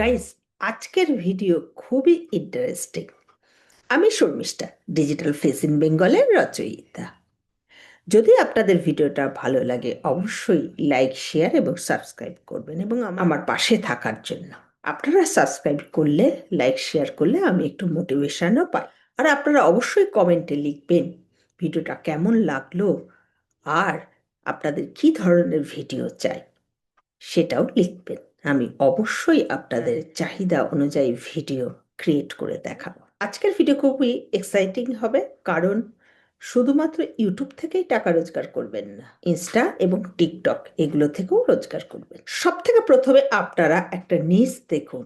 Guys আজকের video খুবই interesting আমি শর্মিষ্ঠা ডিজিটাল ফেস ইন বেঙ্গলের রচয়িতা। যদি আপনাদের ভিডিওটা ভালো লাগে, অবশ্যই লাইক শেয়ার এবং সাবস্ক্রাইব করবেন এবং আমার পাশে থাকার জন্য। আপনারা সাবস্ক্রাইব করলে লাইক শেয়ার করলে আমি একটু মোটিভেশনও পাই। আর আপনারা অবশ্যই কমেন্টে লিখবেন ভিডিওটা কেমন লাগল আর আপনাদের কি ধরনের ভিডিও চাই, সেটাও লিখবেন। আমি অবশ্যই আপনাদের চাহিদা অনুযায়ী ভিডিও ক্রিয়েট করে দেখাবো। আজকের ভিডিও খুবই এক্সাইটিং হবে কারণ শুধুমাত্র ইউটিউব থেকেই টাকা রোজগার করবেন না ইনস্টা এবং টিকটক এগুলো থেকেও রোজগার করবেন। সব থেকে প্রথমে আপনারা একটা নিজ দেখুন।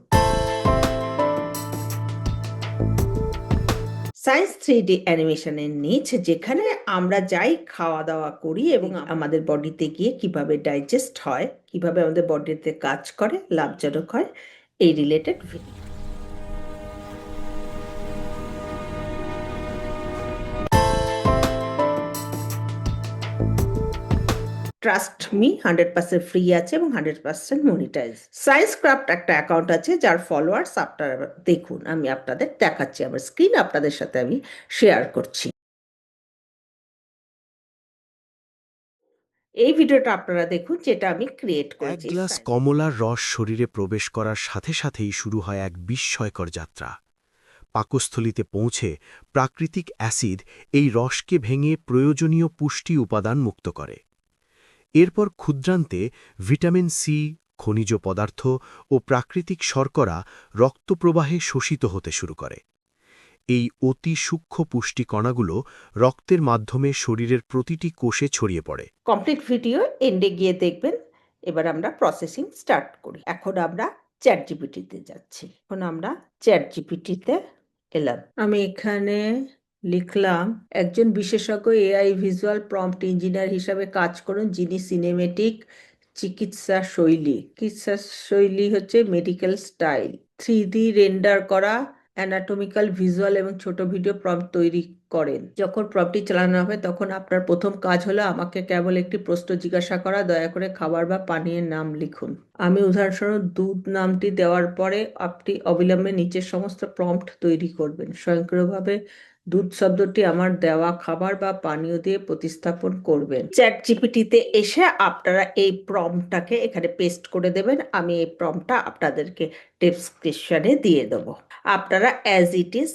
সায়েন্স থ্রি ডি অ্যানিমেশনের নিচ যেখানে আমরা যাই খাওয়া দাওয়া করি এবং আমাদের বডিতে গিয়ে কীভাবে ডাইজেস্ট হয় কীভাবে আমাদের বডিতে কাজ করে লাভজনক হয় এই related video trust me hundred percent free আছে এবং hundred percent monetize science craft একটা অ্যাকাউন্ট আছে যার ফলোয়ার্স আপনারা দেখুন আমি আপনাদের দেখাচ্ছি আমার স্ক্রিন আপনাদের সাথে আমি শেয়ার করছি। এই ভিডিওটা আপনারা দেখুন যেটা আমি ক্রিয়েট এক করেছি গ্লাস কমলার রস শরীরে প্রবেশ করার সাথে সাথেই শুরু হয় এক বিস্ময়কর যাত্রা। পাকস্থলিতে পৌঁছে প্রাকৃতিক অ্যাসিড এই রসকে ভেঙে প্রয়োজনীয় পুষ্টি উপাদান মুক্ত করে। এরপর ক্ষুদ্রান্তে ভিটামিন সি, খনিজ পদার্থ ও প্রাকৃতিক শর্করা রক্তপ্রবাহে শোষিত হতে শুরু করে। এই অতি সূক্ষ্ম পুষ্টি কণাগুলো রক্তের মাধ্যমে শরীরের প্রতিটি কোষে ছড়িয়ে পড়ে। কমপ্লিট ভিডিও এন্ডে গিয়ে দেখবেন। এবার আমরা প্রসেসিং স্টার্ট করি। এখন আমরা চ্যাট জিপিটিতে যাচ্ছি। এখন আমরা চ্যাট জিপিটিতে এলাম। আমি এখানে লিখলাম, একজন বিশেষজ্ঞ এআই ভিজুয়াল প্রম্পট ইঞ্জিনিয়ার হিসাবে কাজ করুন যিনি সিনেমেটিক চিকিৎসা শৈলী চিকিৎসা শৈলী হচ্ছে medical style. Three D render করা, অ্যানাটমিক্যাল ভিজুয়াল এবং ছোট ভিডিও প্রম্পট তৈরি করেন। যখন প্রম্পটটি চালানো হবে, তখন আপনার প্রথম কাজ হলো আমাকে কেবল একটি প্রশ্ন জিজ্ঞাসা করা, দয়া করে খাবার বা পানীয়ের নাম লিখুন। আমি উদাহরণস্বরূপ, দুধ নামটি দেওয়ার পরে আপনি অবিলম্বে নিচের সমস্ত প্রম্পট তৈরি করবেন। স্বয়ংক্রিয়ভাবে দুধ শব্দটি আমার দেওয়া খাবার বা পানীয় দিয়ে প্রতিস্থাপন করবেন। চ্যাট জিপিটিতে এসে আপনারা এই প্রম্পটটাকে এখানে পেস্ট করে দেবেন। আমি এই প্রম্পটটা আপনাদেরকে ডেসক্রিপশনে দিয়ে দেবো। আপনারা অ্যাজ ইট ইজ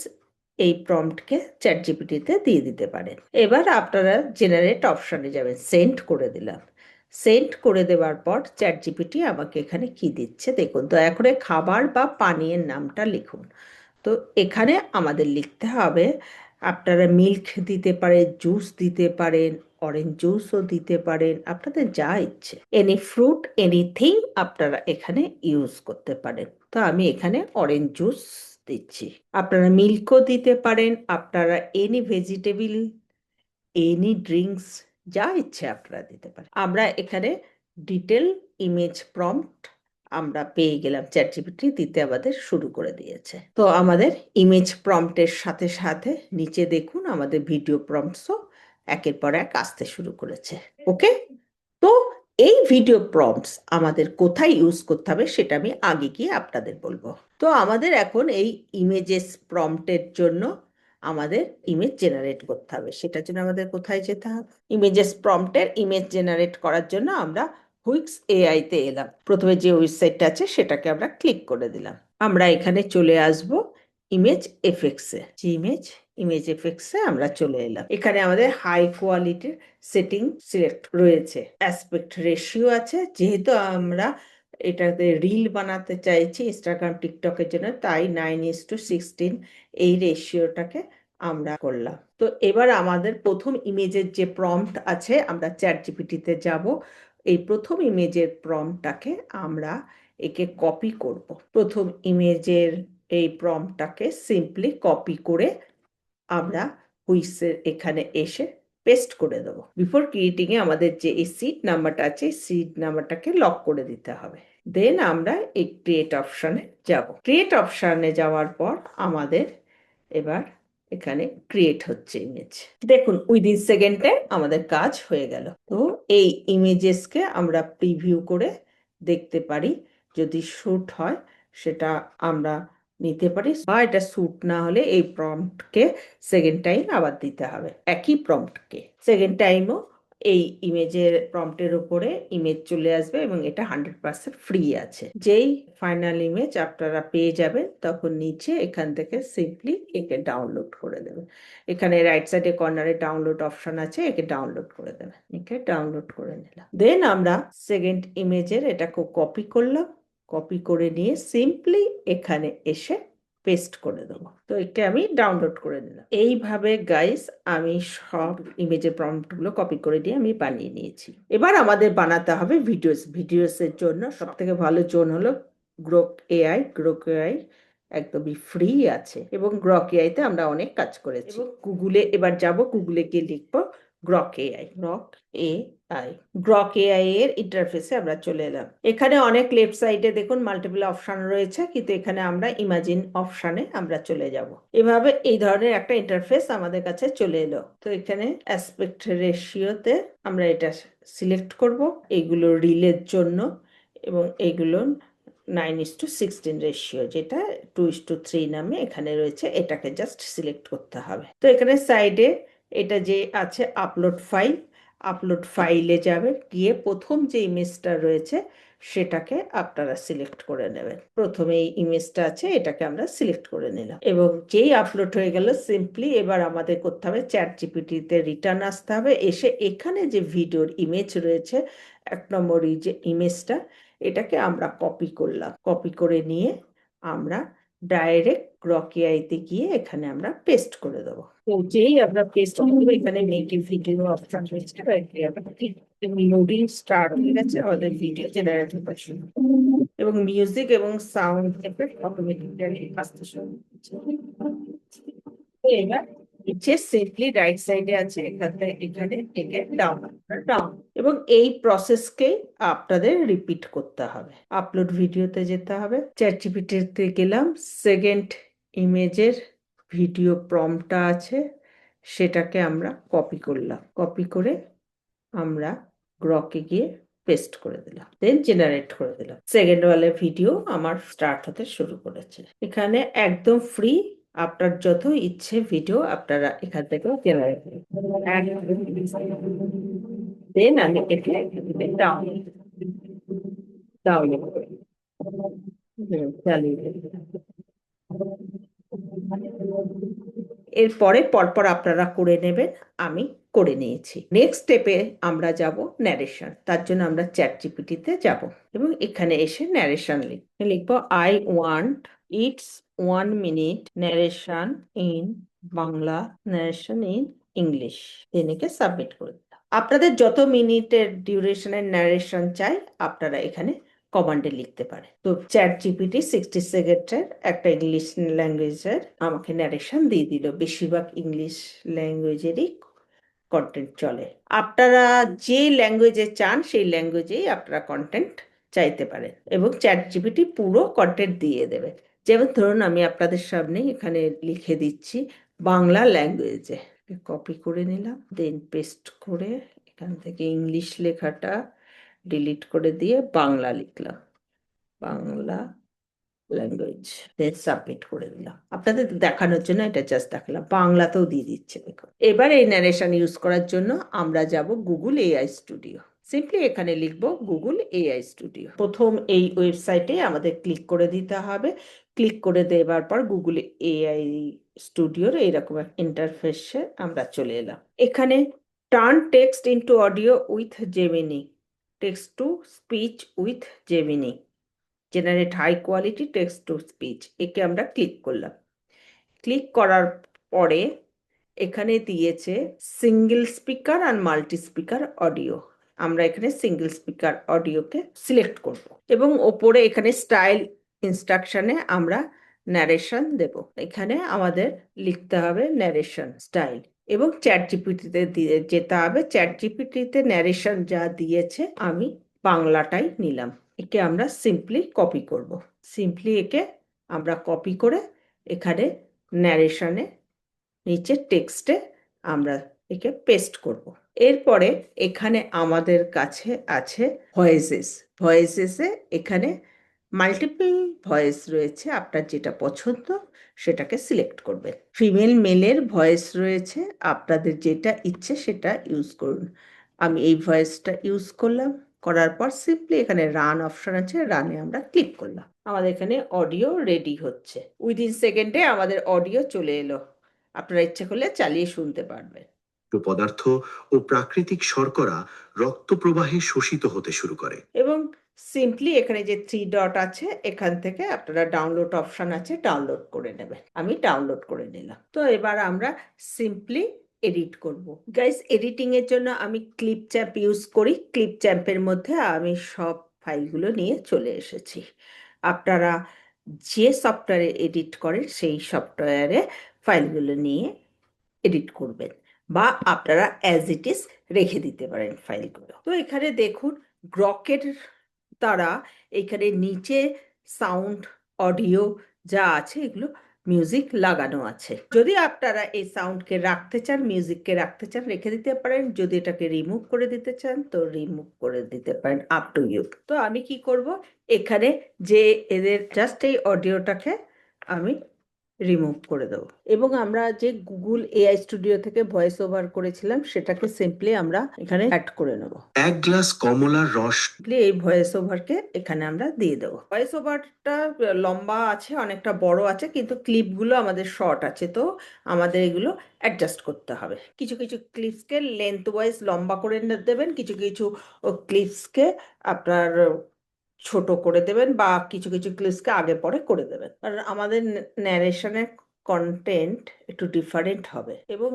এই প্রম্পটকে চ্যাট জিপিটিতে দিয়ে দিতে পারেন। এবার আপনারা জেনারেট অপশনে যাবেন সেন্ড করে দিলাম। সেন্ড করে দেওয়ার পর চ্যাট জিপিটি আমাকে এখানে কি দিচ্ছে? দেখুন, দয়া করে খাবার বা পানীয়ের নামটা লিখুন। তো এখানে আমাদের লিখতে হবে, আপনারা মিল্ক দিতে পারেন জুস দিতে পারেন অরেঞ্জ জুসও দিতে পারেন, আপনাদের যা ইচ্ছে। এনি ফ্রুট এনিথিং আপনারা এখানে ইউজ করতে পারেন। তো আমি এখানে অরেঞ্জ জুস দিচ্ছি। আপনারা মিল্কও দিতে পারেন, আপনারা এনি ভেজিটেবিল এনি ড্রিঙ্কস যা ইচ্ছে আপনারা দিতে পারেন। আমরা এখানে ডিটেল ইমেজ প্রম্পট আমরা পেয়ে গেলাম চ্যাট জিপিটি দিতে আমাদের শুরু করে দিয়েছে। তো আমাদের ইমেজ প্রম্পটের সাথে সাথে নিচে দেখুন আমাদের ভিডিও প্রম্পটসও একের পর এক আসতে শুরু করেছে। ওকে তো এই ভিডিও প্রম্পটস আমাদের কোথায় ইউজ করতে হবে সেটা আমি আগে গিয়ে আপনাদের বলব। তো আমাদের এখন এই ইমেজেস প্রম্পটের জন্য আমাদের ইমেজ জেনারেট করতে হবে। সেটার জন্য আমাদের কোথায় যেতে হবে? ইমেজেস প্রম্পটের ইমেজ জেনারেট করার জন্য আমরা হুইক্স এআই তে এলাম। প্রথমে যে ওয়েবসাইটটা আছে সেটাকে আমরা ক্লিক করে দিলাম। আমরা এখানে চলে আসব ইমেজ এফেক্টসে যে ইমেজ ইমেজ এফেক্টসে আমরা চলে এলাম। এখানে আমাদের হাই কোয়ালিটির সেটিং সিলেক্ট রয়েছে। অ্যাসপেক্ট রেশিও আছে। যেহেতু আমরা এটাতে রিল বানাতে চাইছি ইনস্টাগ্রাম টিকটকের জন্য, তাই নাইন ইস টু সিক্সটিন এই রেশিওটাকে আমরা করলাম। তো এবার আমাদের প্রথম ইমেজের যে প্রম্পট আছে, আমরা চ্যাট জিপিটিতে যাব। এই প্রথম ইমেজের প্রম্পটটাকে আমরা একে কপি করব। প্রথম ইমেজের এই প্রম্পটটাকে সিম্পলি কপি করে আমরা হুইসের এখানে এসে পেস্ট করে দেবো। বিফোর ক্রিয়েটিং এ আমাদের যে এই সিট নাম্বারটা আছে সিট নাম্বারটাকে লক করে দিতে হবে। দেন আমরা এই ক্রিয়েট অপশানে যাব। ক্রিয়েট অপশানে যাওয়ার পর আমাদের এবার এখানে ক্রিয়েট হচ্ছে ইমেজ দেখুন উইদিন সেকেন্ডে আমাদের কাজ হয়ে গেল। তো এই ইমেজেসকে আমরা প্রিভিউ করে দেখতে পারি। যদি শ্যুট হয়, সেটা আমরা নিতে পারি। বা এটা শ্যুট না হলে এই প্রম্পটকে সেকেন্ড টাইম আবার দিতে হবে। একই প্রম্পটকে সেকেন্ড টাইমও এই ইমেজের প্রম্পটের উপরে ইমেজ চলে আসবে এবং এটা হান্ড্রেড পার্সেন্ট ফ্রি আছে। যেই ফাইনাল ইমেজ আপনারা পেয়ে যাবেন, তখন নিচে এখান থেকে সিম্পলি একে ডাউনলোড করে দেবেন। এখানে রাইট সাইডে কর্নারে ডাউনলোড অপশন আছে, একে ডাউনলোড করে দেবেন। একে ডাউনলোড করে নিলাম। দেন আমরা সেকেন্ড ইমেজের এটাকে কপি করলাম। কপি করে নিয়ে সিম্পলি এখানে এসে পেস্ট করে দেবো। তো একে আমি ডাউনলোড করে নিলাম। এইভাবে গাইস আমি সব ইমেজের প্রম্পটগুলো কপি করে দিয়ে আমি বানিয়ে নিয়েছি। এবার আমাদের বানাতে হবে ভিডিওস ভিডিওসের জন্য সব থেকে ভালো জোন হলো গ্রোক এআই গ্রোক এআই একদমই ফ্রি আছে এবং গ্রক এআইতে আমরা অনেক কাজ করেছি। এবং গুগলে এবার যাব। গুগলে গিয়ে লিখব Grok AI Grok A I Grok AI এর ইন্টারফেসে আমরা চলে এলাম। এখানে অনেক লেফট সাইডে দেখুন মাল্টিপল অপশন রয়েছে, কিন্তু এখানে আমরা ইমাজিন অপশনে আমরা চলে যাব। এভাবে এই ধরনের একটা ইন্টারফেস আমাদের কাছে চলে এলো। তো এখানে অ্যাসপেক্ট রেশিওতে আমরা এটা সিলেক্ট করব এইগুলো রিলের জন্য, এবং এইগুলো nine is to sixteen ratio যেটা টু ইস টু থ্রি নামে এখানে রয়েছে, এটাকে জাস্ট সিলেক্ট করতে হবে। তো এখানে সাইডে এটা যে আছে আপলোড ফাইল আপলোড ফাইলে যাবে, গিয়ে প্রথম যে ইমেজটা রয়েছে, সেটাকে আপনারা সিলেক্ট করে নেবেন। প্রথমে এই ইমেজটা আছে, এটাকে আমরা সিলেক্ট করে নিলাম। এবং যেই আপলোড হয়ে গেল সিম্পলি এবার আমাদের করতে হবে চ্যাট জিপিটিতে রিটার্ন আসতে হবে। এসে এখানে যে ভিডিওর ইমেজ রয়েছে, এক নম্বর যে ইমেজটা এটাকে আমরা কপি করলাম। কপি করে নিয়ে আমরা ডাইরেক্ট গ্রকিআইতে গিয়ে এখানে আমরা পেস্ট করে দেবো। যেই আমরা পেস্ট এখানে নেটিভ ভিডিও অপশন রয়েছে লোডিং স্টার্ট হয়ে গেছে আমাদের ভিডিও জেনারেট হতে শুরু এবং মিউজিক এবং সাউন্ড এফেক্ট অটোমেটিক্যালি আসতে শুরু এবার রাইট সাইডে আছে এখানে ডাউন ডাউন এবং এই আপনাদের রিপিট করতে হবে আপলোড ভিডিওতে যেতে হবে। চ্যাট জিপিটিতে গেলাম সেকেন্ড ইমেজের ভিডিও প্রম্পটটা আছে, সেটাকে আমরা কপি করলাম। কপি করে আমরা গ্রকে গিয়ে পেস্ট করে দিলাম দেন জেনারেট করে দিলাম। সেকেন্ড ওয়ালে ভিডিও আমার স্টার্ট হতে শুরু করেছে। এখানে একদম ফ্রি আপনার যত ইচ্ছে ভিডিও আপনারা এখান থেকে জেনারেট দেন আমি একে ডাউনলোড ডাউনলোড চালিয়ে এরপরে পরপর আপনারা করে নেবেন, আমি করে নিয়েছি। নেক্সট স্টেপে আমরা যাব ন্যারেশন তার জন্য আমরা চ্যাট জিপিটিতে যাব। এবং এখানে এসে ন্যারেশন লিখ লিখব I want it's one minute narration in Bangla narration in English একে সাবমিট করে আপনাদের যত মিনিটের ডিউরেশনের ন্যারেশন চাই, আপনারা এখানে কমান্ডে লিখতে পারে। তো চ্যাট জিপিটি সিক্সটি সেকেন্ডের একটা ইংলিশ ল্যাঙ্গুয়েজের আমাকে ন্যারেশন দিয়ে দিল। বেশিরভাগ ইংলিশ ল্যাঙ্গুয়েজেরই কন্টেন্ট চলে। আপনারা যে ল্যাঙ্গুয়েজে চান, সেই ল্যাঙ্গুয়েজেই আপনারা কন্টেন্ট চাইতে পারেন এবং চ্যাট জিপিটি পুরো কন্টেন্ট দিয়ে দেবে। যেমন ধরুন, আমি আপনাদের সামনে এখানে লিখে দিচ্ছি, বাংলা ল্যাঙ্গুয়েজে কপি করে নিলাম দেন পেস্ট করে এখান থেকে ইংলিশ লেখাটা ডিলিট করে দিয়ে বাংলা লিখলাম। বাংলা ল্যাঙ্গুয়েজ সাবমিট করে দিলাম। আপনাদের দেখানোর জন্য এটা জাস্ট দেখালাম। বাংলাতেও দিয়ে দিচ্ছে দেখুন এবার এই ন্যারেশন ইউজ করার জন্য আমরা যাব গুগল এআই স্টুডিও সিম্পলি এখানে লিখব গুগল এআই স্টুডিও প্রথম এই ওয়েবসাইটে আমাদের ক্লিক করে দিতে হবে। ক্লিক করে দেওয়ার পর গুগল এআই স্টুডিওর এইরকম ইন্টারফেসে আমরা চলে এলাম। এখানে turn text into audio with Gemini text to speech with Gemini generate high quality text to speech একে আমরা ক্লিক করলাম। ক্লিক করার পরে এখানে দিয়েছে সিঙ্গেল স্পিকার আর মাল্টি স্পিকার অডিও আমরা এখানে সিঙ্গেল স্পিকার অডিওকে সিলেক্ট করব। এবং ওপরে এখানে স্টাইল ইনস্ট্রাকশনে আমরা ন্যারেশন দেব। এখানে আমাদের লিখতে হবে ন্যারেশন স্টাইল এবং চ্যাট জিপিটিতে দিয়ে যেতে হবে। চ্যাট জিপিটিতে ন্যারেশন যা দিয়েছে, আমি বাংলাটাই নিলাম। একে আমরা সিম্পলি কপি করব। সিম্পলি একে আমরা কপি করে এখানে ন্যারেশনে নিচে টেক্সটে আমরা একে পেস্ট করব। এরপরে এখানে আমাদের কাছে আছে ভয়েসেস ভয়েসেসে এখানে মাল্টিপল ভয়েস রয়েছে আপনার যেটা পছন্দ সেটাকে সিলেক্ট করবেন। ফিমেল মেলের ভয়েস রয়েছে আপনাদের যেটা ইচ্ছে সেটা ইউজ করুন। আমি এই ভয়েসটা ইউজ করলাম করার পর সিম্পলি এখানে রান অপশন আছে রানে আমরা ক্লিক করলাম। আমাদের এখানে অডিও রেডি হচ্ছে। উইদিন সেকেন্ডে আমাদের অডিও চলে এলো। আপনারা ইচ্ছে করলে চালিয়ে শুনতে পারবেন। পদার্থ ও প্রাকৃতিক শর্করা রক্ত প্রবাহে শোষিত হতে শুরু করে। এবং সিম্পলি এখানে যে থ্রি ডট আছে, এখান থেকে আপনারা ডাউনলোড অপশন আছে ডাউনলোড করে নেবেন। আমি ডাউনলোড করে নিলাম। তো এবার আমরা সিম্পলি এডিট করব। গাইস এডিটিং এর জন্য আমি ক্লিপ চ্যাম্প ইউজ করি। ক্লিপ চ্যাম্পের মধ্যে আমি সব ফাইলগুলো নিয়ে চলে এসেছি। আপনারা যে সফটওয়্যারে এডিট করেন, সেই সফটওয়্যারে ফাইলগুলো নিয়ে এডিট করবেন বা আপনারা অ্যাজ ইট ইজ রেখে দিতে পারেন ফাইলগুলো। তো এখানে দেখুন গ্রকের দ্বারা এখানে নিচে সাউন্ড অডিও যা আছে এগুলো মিউজিক লাগানো আছে। যদি আপনারা এই সাউন্ডকে রাখতে চান মিউজিককে রাখতে চান, রেখে দিতে পারেন। যদি এটাকে রিমুভ করে দিতে চান, তো রিমুভ করে দিতে পারেন আপ টু ইউ তো আমি কি করব? এখানে যে এদের জাস্ট এই অডিওটাকে আমি রিমুভ করে দেবো। এবং আমরা যে গুগল এআই স্টুডিও থেকে ভয়েস ওভার করেছিলাম সেটাকে সিম্পলি আমরা এখানে অ্যাড করে নেব। এক গ্লাস কমলার রস। এই ভয়েস ওভারকে এখানে আমরা দিয়ে দেবো। ভয়েস ওভারটা লম্বা আছে অনেকটা বড় আছে কিন্তু ক্লিপগুলো আমাদের শর্ট আছে তো আমাদের এগুলো অ্যাডজাস্ট করতে হবে। কিছু কিছু ক্লিপসকে লেন্থ ওয়াইজ লম্বা করে দেবেন কিছু কিছু ক্লিপসকে আপনার ছোট করে দেবেন বা কিছু কিছু ক্লিপসকে আগে পরে করে দেবেন। কারণ আমাদের ন্যারেশনের কন্টেন্ট একটু ডিফারেন্ট হবে এবং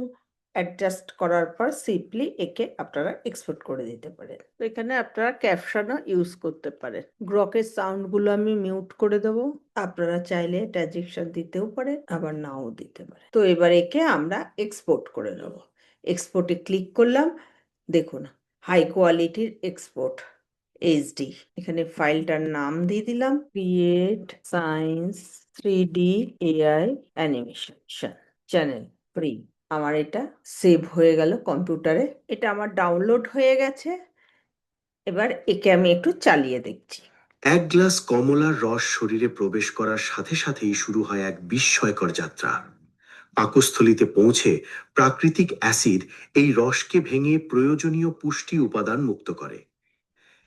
অ্যাডজাস্ট করার পর সিম্পলি একে আপনারা এক্সপোর্ট করে দিতে পারেন। তো এখানে আপনারা ক্যাপশনও ইউজ করতে পারেন। গ্রকের সাউন্ডগুলো আমি মিউট করে দেবো। আপনারা চাইলে ট্রানজেকশন দিতেও পারেন, আবার নাও দিতে পারেন। তো এবার একে আমরা এক্সপোর্ট করে নেব। এক্সপোর্টে ক্লিক করলাম, দেখুন হাই কোয়ালিটির এক্সপোর্ট এইচডি এখানে ফাইলটার নাম দিয়ে দিলাম। Create science three D AI animation channel free আমার এটা সেভ হয়ে গেল কম্পিউটারে। এটা আমার ডাউনলোড হয়ে গেছে। এবার একে আমি একটু চালিয়ে দেখছি। এক গ্লাস কমলার রস শরীরে প্রবেশ করার সাথে সাথেই শুরু হয় এক বিস্ময়কর যাত্রা। পাকস্থলিতে পৌঁছে প্রাকৃতিক অ্যাসিড এই রসকে ভেঙে প্রয়োজনীয় পুষ্টি উপাদান মুক্ত করে।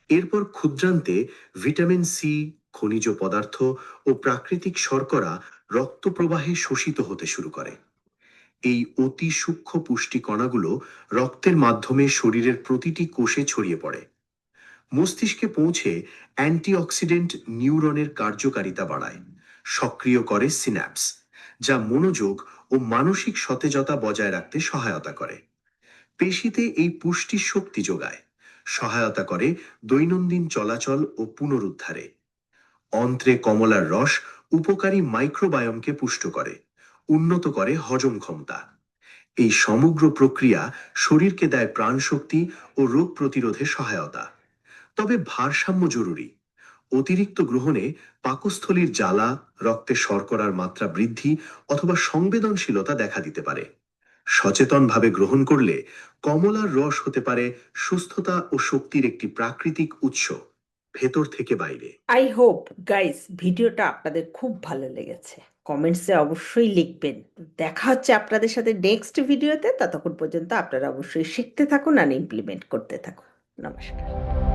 এরপর ক্ষুদ্রান্তে ভিটামিন সি, খনিজ পদার্থ ও প্রাকৃতিক শর্করা রক্ত প্রবাহে শোষিত হতে শুরু করে। এই অতি সূক্ষ্ম পুষ্টি কণাগুলো রক্তের মাধ্যমে শরীরের প্রতিটি কোষে ছড়িয়ে পড়ে। মস্তিষ্কে পৌঁছে অ্যান্টিঅক্সিডেন্ট নিউরনের কার্যকারিতা বাড়ায়, সক্রিয় করে সিন্যাপস, যা মনোযোগ ও মানসিক সতেজতা বজায় রাখতে সহায়তা করে। পেশিতে এই পুষ্টি শক্তি যোগায়। সহায়তা করে দৈনন্দিন চলাচল ও পুনরুদ্ধারে। অন্ত্রে কমলার রস উপকারী মাইক্রোবায়োমকে পুষ্ট করে, উন্নত করে হজম ক্ষমতা। এই সমগ্র প্রক্রিয়া শরীরকে দেয় প্রাণশক্তি ও রোগ প্রতিরোধে সহায়তা। তবে ভারসাম্য জরুরি। অতিরিক্ত গ্রহণে পাকস্থলীর জ্বালা, রক্তে শর্করার মাত্রা বৃদ্ধি অথবা সংবেদনশীলতা দেখা দিতে পারে। সচেতনভাবে গ্রহণ করলে কমলার রস হতে পারে সুস্থতা ও শক্তির একটি প্রাকৃতিক উৎস, ভেতর থেকে বাইরে। আই হোপ গাইস ভিডিওটা আপনাদের খুব ভালো লেগেছে। কমেন্টসে অবশ্যই লিখবেন। দেখা হচ্ছে আপনাদের সাথে নেক্সট ভিডিওতে ততক্ষণ পর্যন্ত আপনারা অবশ্যই শিখতে থাকুন আর ইমপ্লিমেন্ট করতে থাকুন। নমস্কার।